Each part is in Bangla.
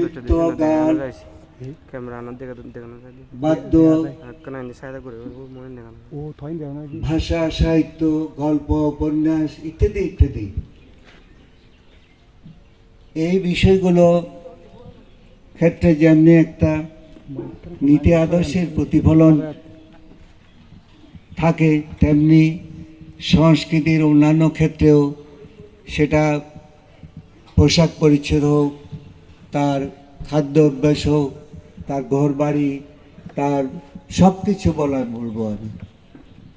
নৃত্য গান বাদ্য মনে ভাষা সাহিত্য গল্প উপন্যাস ইত্যাদি ইত্যাদি। এই বিষয়গুলো ক্ষেত্রে যেমনি একটা নীতি আদর্শের প্রতিফলন থাকে তেমনি সংস্কৃতির অন্যান্য ক্ষেত্রেও সেটা পোশাক পরিচ্ছদ হোক তার খাদ্য অভ্যাস হোক, তার ঘর বাড়ি তার সব কিছু বলার বলব আমি।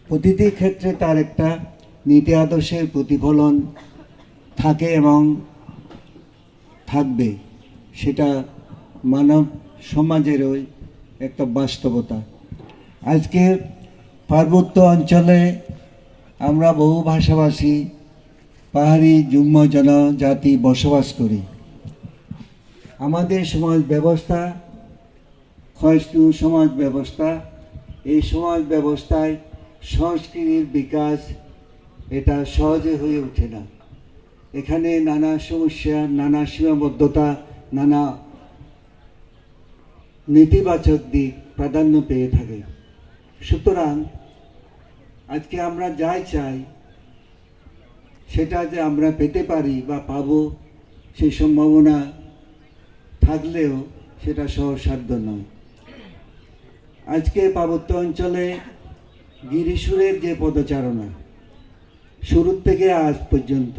প্রতিটি ক্ষেত্রে তার একটা নীতি আদর্শের প্রতিফলন থাকে এবং থাকবে। সেটা মানব সমাজের ওই একটা বাস্তবতা। আজকে পার্বত্য অঞ্চলে আমরা বহু ভাষাভাষী পাহাড়ি যুগ্ম জনজাতি বসবাস করি। আমাদের সমাজ ব্যবস্থা, ক্ষয়িষ্ণু সমাজ ব্যবস্থা, এই সমাজ ব্যবস্থায় সংস্কৃতির বিকাশ এটা সহজে হয়ে ওঠে না। এখানে নানা সমস্যা, নানা সীমাবদ্ধতা, নানা নেতিবাচক দিক প্রাধান্য পেয়ে থাকে। সুতরাং আজকে আমরা যাই চাই, সেটা যে আমরা পেতে পারি বা পাবো সেই সম্ভাবনা থাকলেও সেটা সহসাধ্য নয়। আজকে পার্বত্য অঞ্চলে গিরিশুরের যে পদচারণা, শুরুর থেকে আজ পর্যন্ত,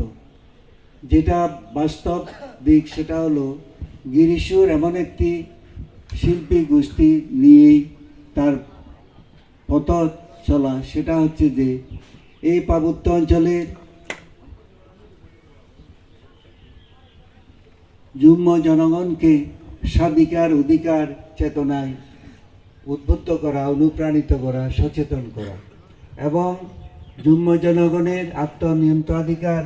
যেটা বাস্তব দিক সেটা হলো গিরিশুর এমন একটি শিল্পী গোষ্ঠী নিয়েই তার পথ চলা, সেটা হচ্ছে যে এই পার্বত্য অঞ্চলের যুগ্ম জনগণকে স্বাধিকার, অধিকার, চেতনায় উদ্বুদ্ধ করা, অনুপ্রাণিত করা, সচেতন করা এবং যুগ্ম জনগণের আত্মনিয়ন্ত্রণাধিকার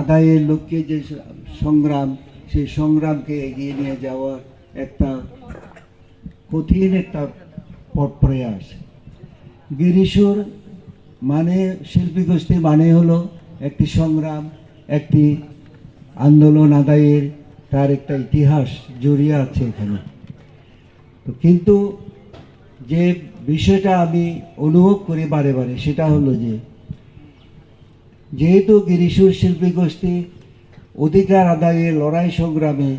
আদায়ের লক্ষ্যে যে সংগ্রাম, সেই সংগ্রামকে এগিয়ে নিয়ে যাওয়ার একটা কঠিন একটা প্রয়াস। গিরিশুর মানে শিল্পী গোষ্ঠী মানে হলো একটি সংগ্রাম, একটি আন্দোলন আদায়ের তার একটা ইতিহাস জড়িয়ে আছে এখানে। তো কিন্তু যে বিষয়টা আমি অনুভব করি বারে বারে, সেটা হলো যে, যেহেতু গিরিশুর শিল্পী গোষ্ঠী অধিকার আদায়ে লড়াই সংগ্রামে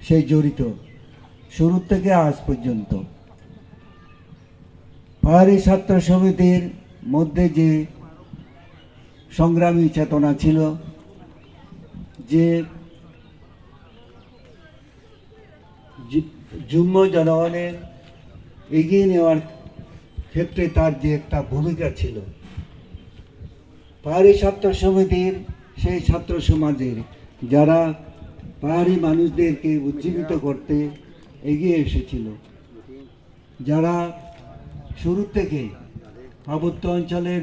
সে জড়িত, শুরু থেকে আজ পর্যন্ত। পাহাড়ি ছাত্র সমিতির মধ্যে যে সংগ্রামী চেতনা ছিল, যে যু- যুগ্ম জনগণের এগিয়ে নেওয়ার ক্ষেত্রে তার যে একটা ভূমিকা ছিল, পাহাড়ি ছাত্র সমিতির, সেই ছাত্র সমাজের যারা পাহাড়ি মানুষদেরকে উজ্জীবিত করতে এগিয়ে এসেছিল, যারা শুরু থেকে পার্বত্য অঞ্চলের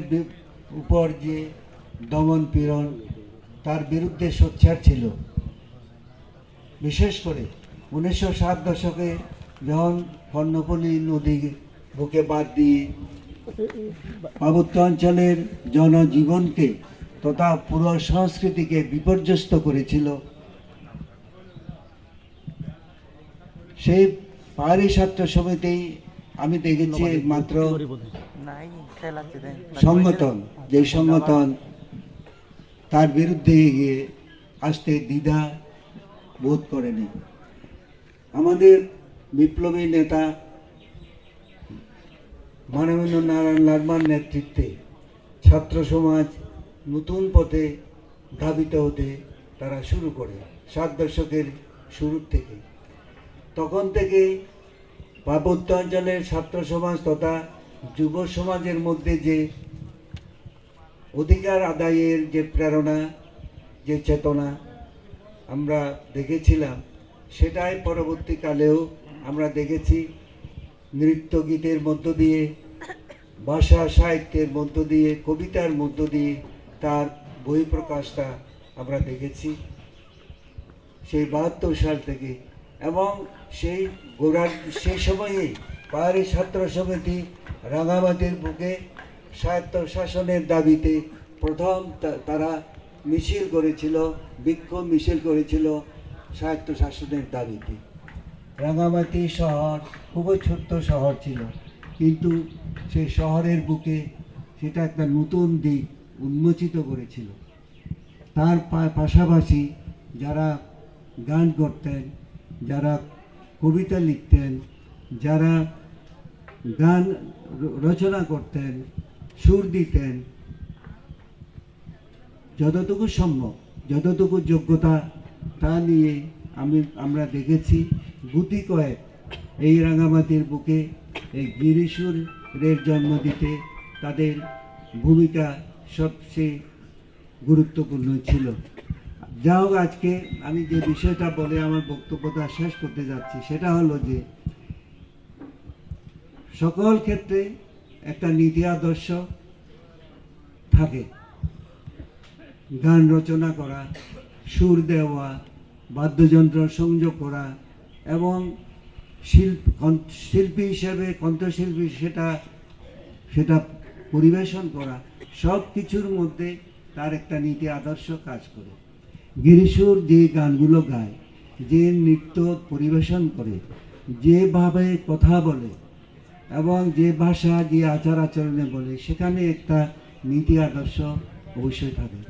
উপর যে দমন পীড়ন তার বিরুদ্ধে সোচ্চার ছিল। বিশেষ করে উনিশশো সাত দশকে যখন কর্ণফুলী নদী বুকে বাদ দিয়ে পার্বত্য অঞ্চলের জনজীবনকে তথা পুরো সংস্কৃতিকে বিপর্যস্ত করেছিল সেই পাহাড়ি ছাত্র সমিতি আমি দেখেছি মাত্র সংগঠন যে সংগঠন তার বিরুদ্ধে গিয়ে আসতে দ্বিধা বোধ করেনি। আমাদের বিপ্লবী নেতা মানবেন্দ্র নারায়ণ লারমার নেতৃত্বে ছাত্র সমাজ নতুন পথে ধাবিত হতে তারা শুরু করে, সাত দশকের শুরুর থেকে। তখন থেকে পার্বত্য অঞ্চলের ছাত্র সমাজ তথা যুব সমাজের মধ্যে যে অধিকার আদায়ের যে প্রেরণা, যে চেতনা আমরা দেখেছিলাম সেটাই পরবর্তীকালেও আমরা দেখেছি নৃত্য গীতের মধ্য দিয়ে, ভাষা সাহিত্যের মধ্য দিয়ে, কবিতার মধ্য দিয়ে তার বই প্রকাশটা আমরা দেখেছি। সেই বাহাত্তর সাল থেকে এবং সেই গোড়ার, সেই সময়ে পাহাড়ি ছাত্র সমিতি রাঙামাটির বুকে স্বায়ত্ত শাসনের দাবিতে প্রথম তারা মিছিল করেছিল, বিক্ষোভ মিছিল করেছিল। স্বায়ত্ত শাসনের দাবিতে। রাঙামাটি শহর খুবই ছোট্ট শহর ছিল, কিন্তু সেই শহরের বুকে সেটা একটা নতুন দিক উন্মোচিত করেছিল। তার পাশাপাশি যারা গান করতেন, যারা কবিতা লিখতেন, যারা গান রচনা করতেন, সুর দিতেন, যতটুকু সম্ভব, যতটুকু যোগ্যতা তা নিয়ে আমি, আমরা দেখেছি গুটি কয়েক এই রাঙামাটির বুকে এই গিরিশুরের জন্ম দিতে তাদের ভূমিকা সবচেয়ে গুরুত্বপূর্ণ ছিল। যা হোক আজকে আমি যে বিষয়টা বলে আমার বক্তব্যটা শেষ করতে যাচ্ছি, সেটা হলো যে সকল ক্ষেত্রে একটা নীতি আদর্শ থাকে। গান রচনা করা সুর দেওয়া, বাদ্যযন্ত্র সংযোগ করা এবং শিল্প শিল্পী হিসেবে কণ্ঠশিল্পী সেটা সেটা পরিবেশন করা, সব কিছুর মধ্যে তার একটা নীতি আদর্শ কাজ করে। গিরিশুর যে গানগুলো গায়, যে নৃত্য পরিবেশন করে, যেভাবে কথা বলে এবং যে ভাষা, যে আচার আচরণে বলে, সেখানে একটা নীতি আদর্শ অবশ্যই থাকে।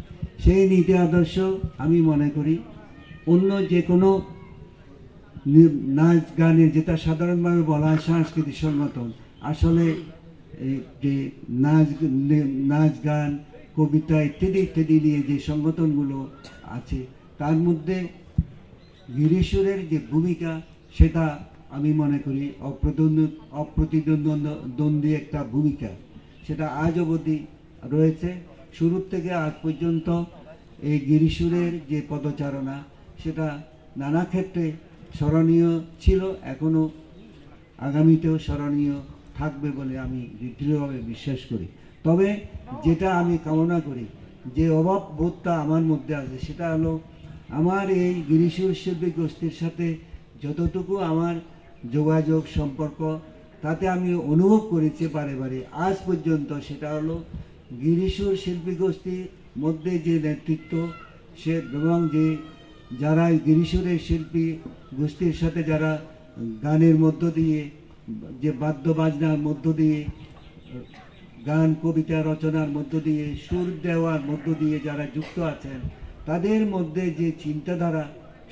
সেই নীতি আদর্শ আমি মনে করি। অন্য যে কোনো নাচ গানে যেটা সাধারণভাবে বলা হয় সাংস্কৃতিক সংগঠন, আসলে যে নাচ নাচ গান, কবিতা ইত্যাদি ইত্যাদি নিয়ে যে সংগঠনগুলো আছে, তার মধ্যে গিরিশ্বরের যে ভূমিকা, সেটা আমি মনে করি অপ্রতিদ্বন্দ্বী একটা ভূমিকা। সেটা আজ অবধি রয়েছে। শুরুর থেকে আজ পর্যন্ত এই গিরিশুরের যে পদচারণা, সেটা নানা ক্ষেত্রে স্মরণীয় ছিল এখনও আগামীতেও স্মরণীয় থাকবে বলে আমি দৃঢ়ভাবে বিশ্বাস করি। তবে যেটা আমি কামনা করি, যে অভাব বোধটা আমার মধ্যে আছে, সেটা হলো আমার এই গিরিশুর শিল্পী গোষ্ঠীর সাথে যতটুকু আমার যোগাযোগ, সম্পর্ক, তাতে আমি অনুভব করেছি বারে বারে, আজ পর্যন্ত সেটা হলো গিরিশুর শিল্পী গোষ্ঠীর মধ্যে যে নেতৃত্ব, সে এবং যে যারা গিরিশুরের শিল্পী গোষ্ঠীর সাথে যারা গানের মধ্য দিয়ে, যে বাদ্য বাজনার মধ্য দিয়ে, গান, কবিতা রচনার মধ্য দিয়ে, সুর দেওয়ার মধ্য দিয়ে যারা যুক্ত আছেন, তাদের মধ্যে যে চিন্তাধারা,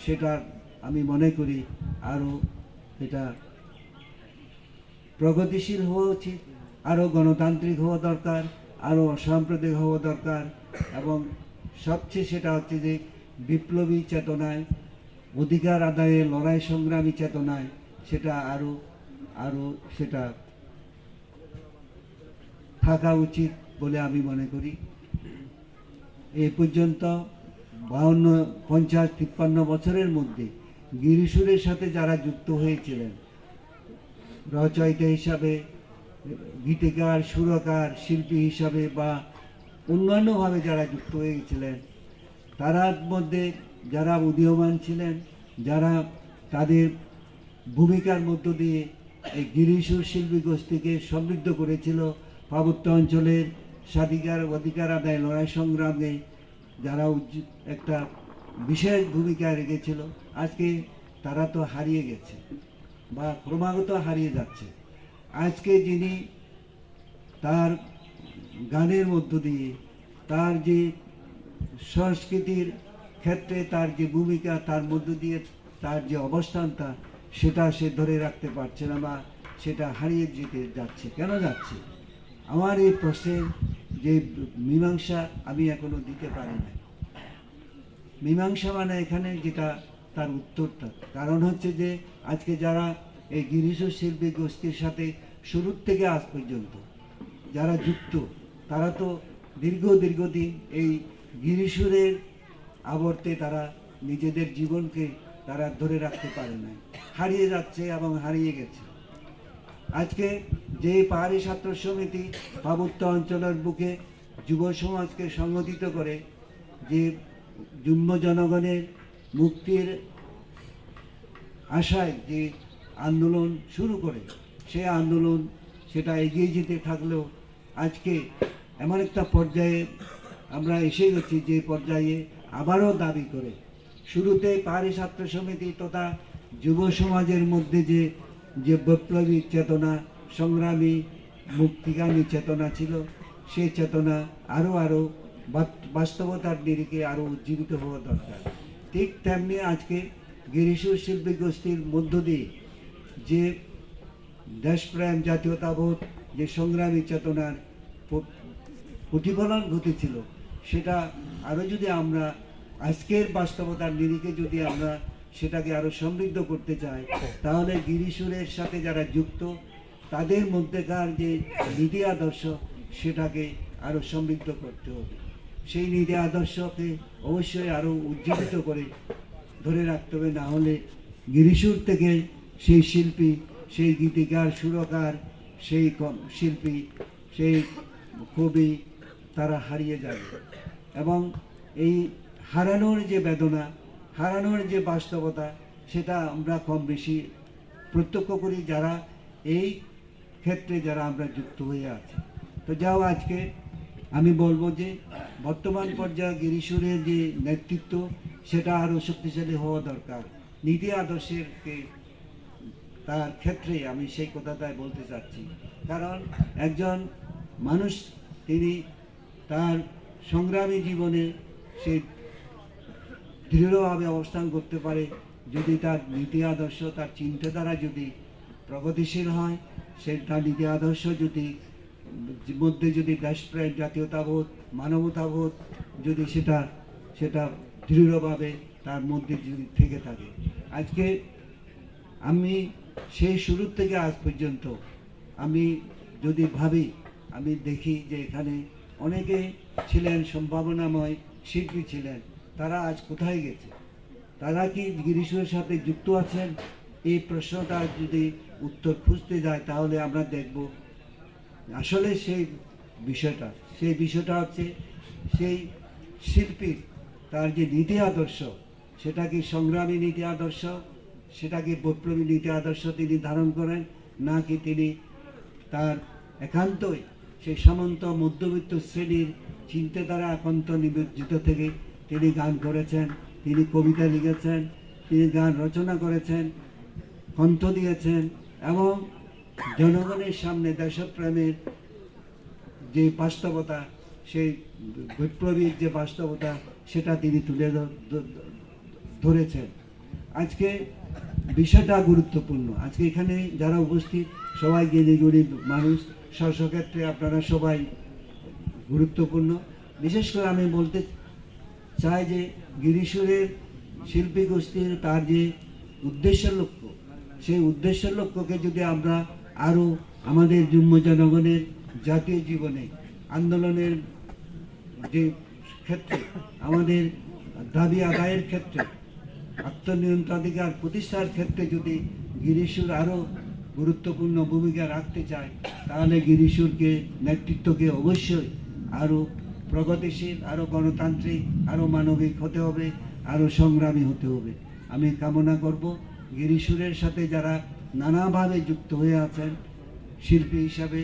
সেটা আমি মনে করি আরও এটা প্রগতিশীল হওয়া উচিত, আরও গণতান্ত্রিক হওয়া দরকার। আরও অসাম্প্রদায়িক হওয়া দরকার এবং সবচেয়ে সেটা হচ্ছে যে বিপ্লবী চেতনায়, অধিকার আদায়ে লড়াই সংগ্রামী চেতনায় সেটা আরও আরও সেটা থাকা উচিত বলে আমি মনে করি। এ পর্যন্ত বাউন্ন পঞ্চাশ, তিপ্পান্ন বছরের মধ্যে গিরিশুরের সাথে যারা যুক্ত হয়েছিলেন রচয়িতা হিসাবে গীতিকার, সুরকার, শিল্পী হিসাবে বা অন্যান্যভাবে যারা যুক্ত হয়ে হয়েছিলেন তারার মধ্যে যারা উদীয়মান ছিলেন, যারা তাদের ভূমিকার মধ্য দিয়ে এই গিরিশুর শিল্পী গোষ্ঠীকে সমৃদ্ধ করেছিল, পার্বত্য অঞ্চলের স্বাধিকার অধিকার আদায় লড়াই সংগ্রামে যারা একটা বিশেষ ভূমিকা রেখেছিল, আজকে তারা তো হারিয়ে গেছে বা ক্রমাগত হারিয়ে যাচ্ছে। আজকে যিনি তার গানের মধ্য দিয়ে তার যে সংস্কৃতির ক্ষেত্রে তার যে ভূমিকা, তার মধ্য দিয়ে তার যে অবস্থানটা, সেটা সে ধরে রাখতে পারছে না বা সেটা হারিয়ে যেতে যাচ্ছে। কেন যাচ্ছে? আমার এই প্রশ্নের যে মীমাংসা আমি এখনও দিতে পারি না মীমাংসা মানে এখানে যেটা তার উত্তরটা। কারণ হচ্ছে যে আজকে যারা এই গিরিশ শিল্পী গোষ্ঠীর সাথে শুরুর থেকে আজ পর্যন্ত। যারা যুক্ত, তারা তো দীর্ঘ দীর্ঘদিন এই গিরিশুরের আবর্তে তারা নিজেদের জীবনকে তারা ধরে রাখতে পারে না হারিয়ে যাচ্ছে এবং হারিয়ে গেছে। আজকে যে পাহাড়ি ছাত্র সমিতি পার্বত্য অঞ্চলের বুকে যুব সমাজকে সংগঠিত করে, যে যুগ্ম জনগণের মুক্তির আশায় যে আন্দোলন শুরু করে। সে আন্দোলন সেটা এগিয়ে যেতে থাকলেও আজকে এমন একটা পর্যায়ে আমরা এসে গেছি যে পর্যায়ে আবারও দাবি করে। শুরুতে পাহাড়ি ছাত্র সমিতি তথা যুব সমাজের মধ্যে যে যে বৈপ্লবী চেতনা, সংগ্রামী, মুক্তিগামী চেতনা ছিল সে চেতনা আরও আরও বাস্তবতার নিরিখে আরও উজ্জীবিত হওয়া দরকার। ঠিক তেমনি আজকে গিরিশুর শিল্পী গোষ্ঠীর মধ্য দিয়ে যে দেশপ্রেম, জাতীয়তাবোধ, যে সংগ্রামী চেতনার প্রতিফলন ঘটেছিল, সেটা আরও যদি আমরা আজকের বাস্তবতার নিরিখে যদি আমরা সেটাকে আরও সমৃদ্ধ করতে চাই, তাহলে গিরিশুরের সাথে যারা যুক্ত, তাদের মধ্যেকার যে নীতি আদর্শ, সেটাকে আরও সমৃদ্ধ করতে হবে। সেই নীতি আদর্শকে অবশ্যই আরও উজ্জীবিত করে ধরে রাখতে হবে, না হলে গিরিশুর থেকে সেই শিল্পী, সেই গীতিকার, সুরকার, সেই শিল্পী, সেই কবি, তারা হারিয়ে যাবে। এবং এই হারানোর যে বেদনা, হারানোর যে বাস্তবতা, সেটা আমরা কম বেশি প্রত্যক্ষ করি যারা এই ক্ষেত্রে যারা আমরা যুক্ত হয়ে আছি। তো যাও আজকে, আমি বলব যে বর্তমান পর্যায়ে গিরিশুরের যে নেতৃত্ব, সেটা আরও শক্তিশালী হওয়া দরকার। নীতি আদর্শেরকে তার ক্ষেত্রে আমি সেই কথাটাই বলতে চাচ্ছি। কারণ একজন মানুষ, তিনি তার সংগ্রামী জীবনে সে দৃঢ়ভাবে অবস্থান করতে পারে। যদি তার নীতি আদর্শ, তার চিন্তাধারা যদি প্রগতিশীল হয়, সে তার নীতি আদর্শ যদি মধ্যে যদি দেশপ্রেম, জাতীয়তাবোধ, মানবতাবোধ যদি সেটা সেটা দৃঢ়ভাবে তার মধ্যে যদি থেকে থাকে। আজকে আমি সেই শুরুর থেকে আজ পর্যন্ত আমি যদি ভাবি, আমি দেখি যে এখানে অনেকে ছিলেন, সম্ভাবনাময় শিল্পী ছিলেন, তারা আজ কোথায় গেছে? তারা কি গিরিশের সাথে যুক্ত আছেন? এই প্রশ্নটা যদি উত্তর খুঁজতে যায়, তাহলে আমরা দেখব। আসলে সেই বিষয়টা সেই বিষয়টা হচ্ছে সেই শিল্পীর তার যে নীতি আদর্শ, সেটা কি সংগ্রামী নীতি আদর্শ সেটা কি বৈপ্লবী নীতি আদর্শ তিনি ধারণ করেন নাকি তিনি তার একান্তই সেই সামন্ত মধ্যবিত্ত শ্রেণির চিন্তাধারা একান্ত নিবেদিত থেকে তিনি গান করেছেন, তিনি কবিতা লিখেছেন, তিনি গান রচনা করেছেন, কণ্ঠ দিয়েছেন এবং জনগণের সামনে দেশপ্রেমের যে বাস্তবতা, সেই বিপ্লবীর যে বাস্তবতা, সেটা তিনি তুলে ধরেছেন। আজকে বিষয়টা গুরুত্বপূর্ণ। আজকে এখানে যারা উপস্থিত, সবাই জ্ঞানী গরিব মানুষ স্বক্ষেত্রে আপনারা সবাই গুরুত্বপূর্ণ। বিশেষ করে আমি বলতে চাই যে গিরিশ্বরের শিল্পী গোষ্ঠীর তার যে উদ্দেশ্যের লক্ষ্য, সেই উদ্দেশ্যের লক্ষ্যকে যদি আমরা আরও আমাদের যুগ্ম জনগণের জাতীয় জীবনে আন্দোলনের যে ক্ষেত্রে, আমাদের দাবি আদায়ের ক্ষেত্রে আত্মনিয়ন্ত্রণাধিকার প্রতিষ্ঠার ক্ষেত্রে যদি গিরিশুর আরও গুরুত্বপূর্ণ ভূমিকা রাখতে চায়, তাহলে গিরিশুরকে নেতৃত্বকে অবশ্যই আরও প্রগতিশীল আরও গণতান্ত্রিক আরও মানবিক হতে হবে আরও সংগ্রামী হতে হবে। আমি কামনা করব গিরিশুরের সাথে যারা নানাভাবে যুক্ত হয়ে আছেন, শিল্পী হিসাবে,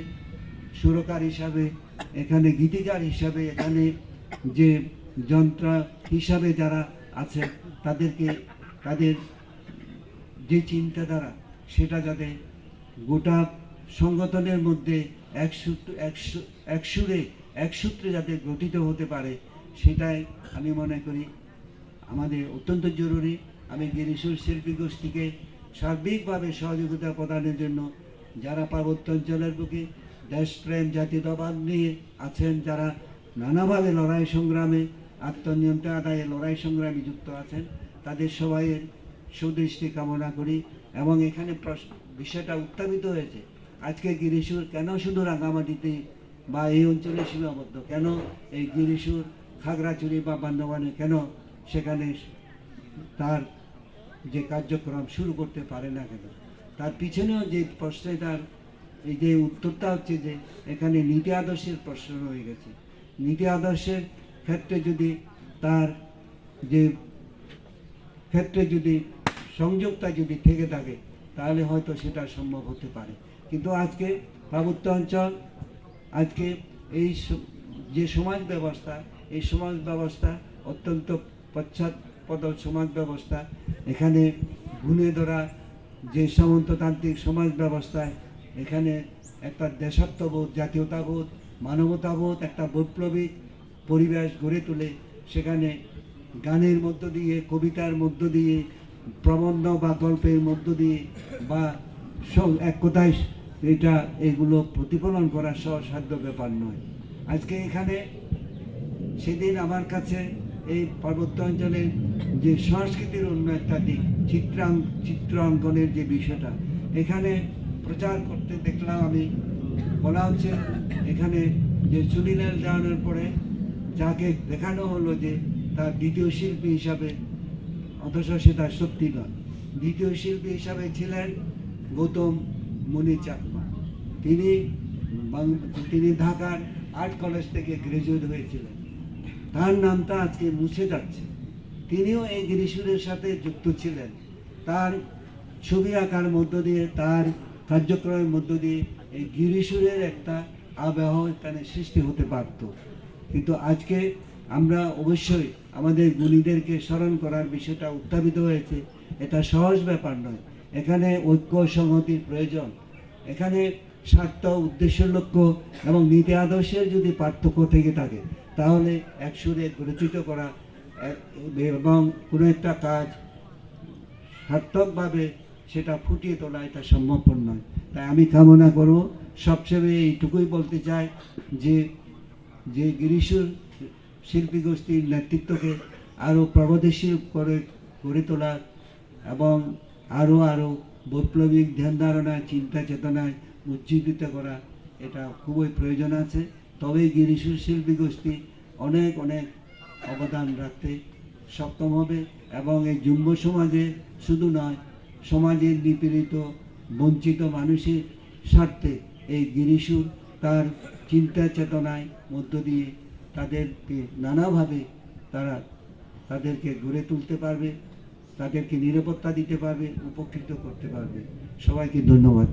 সুরকার হিসাবে, এখানে গীতিকার হিসাবে, এখানে যে যন্ত্র হিসাবে যারা আছে তাদেরকে, তাদের যে চিন্তাধারা, সেটা যাতে গোটা সংগঠনের মধ্যে এক সূত্র, এক সু- এক সুরে, এক সূত্রে যাতে গঠিত হতে পারে, সেটাই আমি মনে করি আমাদের অত্যন্ত জরুরি। আমি গিরিশুর শিল্পী গোষ্ঠীকে সার্বিকভাবে সহযোগিতা প্রদানের জন্য যারা পার্বত্য অঞ্চলের বুকে দেশপ্রেম জাতীয়তাবাদ নিয়ে আছেন, যারা নানাভাবে লড়াই সংগ্রামে আত্মনিয়ন্ত্রণ আদায়ে লড়াই সংগ্রামে যুক্ত আছেন। তাদের সবাইয়ের সুদৃষ্টি কামনা করি এবং এখানে বিষয়টা উত্থাপিত হয়েছে। আজকে গিরিশুর কেন শুধু রাঙামাটিতে বা এই অঞ্চলে সীমাবদ্ধ? কেন এই গিরিশুর খাগড়াছড়ি বা বান্দবানে কেন সেখানে তার যে কার্যক্রম শুরু করতে পারে না কেন? তার পিছনেও যে প্রশ্নে তার এই যে উত্তরটা হচ্ছে যে, এখানে নীতি আদর্শের প্রশ্ন রয়ে গেছে। নীতি আদর্শের ক্ষেত্রে যদি তার যে ক্ষেত্রে যদি সংযোগটা যদি থেকে থাকে, তাহলে হয়তো সেটা সম্ভব হতে পারে। কিন্তু আজকে পার্বত্য অঞ্চল, আজকে এই যে সমাজ ব্যবস্থা, এই সমাজ ব্যবস্থা অত্যন্ত পশ্চাৎপদ সমাজ ব্যবস্থা। এখানে গুণে ধরা যে সামন্ততান্ত্রিক সমাজ ব্যবস্থায়, এখানে একটা দেশাত্মবোধ, জাতীয়তাবোধ, মানবতাবোধ, একটা বৈপ্লবিক পরিবেশ গড়ে তোলে। সেখানে গানের মধ্য দিয়ে, কবিতার মধ্য দিয়ে, প্রবন্ধ বা গল্পের মধ্য দিয়ে বা এক কথায় এটা এগুলো প্রতিফলন করা সহসাধ্য ব্যাপার নয়। আজকে এখানে সেদিন আমার কাছে এই পার্বত্য অঞ্চলের যে সংস্কৃতির অন্য একটা দিক, চিত্রাং চিত্র অঙ্কনের যে বিষয়টা, এখানে প্রচার করতে দেখলাম আমি। বলা হচ্ছে এখানে যে সুনীলাল যাওয়ানোর পরে যাকে দেখানো হলো যে তার দ্বিতীয় শিল্পী হিসাবে, অথচ সে তার সত্যি নয়। দ্বিতীয় শিল্পী হিসাবে ছিলেন গৌতম মণি চাকমা। তিনি তিনি ঢাকার আর্ট কলেজ থেকে গ্রাজুয়েট হয়েছিলেন। তার নামটা আজকে মুছে যাচ্ছে। তিনিও এই গিরিশুরের সাথে যুক্ত ছিলেন। তার ছবি আঁকার মধ্য দিয়ে, তার কার্যক্রমের মধ্য দিয়ে এই গিরিশুরের একটা আবহ এখানে সৃষ্টি হতে পারত। কিন্তু আজকে আমরা অবশ্যই আমাদের গুণীদেরকে স্মরণ করার বিষয়টা উত্থাপিত হয়েছে। এটা সহজ ব্যাপার নয়। এখানে ঐক্য সংহতির প্রয়োজন। এখানে স্বার্থ, উদ্দেশ্য, লক্ষ্য এবং নীতি আদর্শের যদি পার্থক্য থেকে থাকে, তাহলে এক সুরে গ্রথিত করা এবং কোনো একটা কাজ সার্থকভাবে সেটা ফুটিয়ে তোলা এটা সম্ভবপর নয়। তাই আমি কামনা করব, সবসময় এইটুকুই বলতে চাই যে যে গিরিশুর শিল্পী গোষ্ঠীর নেতৃত্বকে আরও প্রগতিশীল করে গড়ে তোলার এবং আরও আরও বৈপ্লবিক ধ্যান ধারণায়, চিন্তা চেতনায় উজ্জীবিত করা, এটা খুবই প্রয়োজন আছে। তবেই গিরিশুর শিল্পী গোষ্ঠী অনেক অনেক অবদান রাখতে সক্ষম হবে এবং এই যুম্ব সমাজে শুধু নয় সমাজের নিপীড়িত, বঞ্চিত মানুষের স্বার্থে এই গিরিশুর তার চিন্তা চেতনায় মধ্য দিয়ে তাদেরকে নানাভাবে তারা তাদেরকে গড়ে তুলতে পারবে, তাদেরকে নিরাপত্তা দিতে পারবে, উপকৃত করতে পারবে। সবাইকে ধন্যবাদ।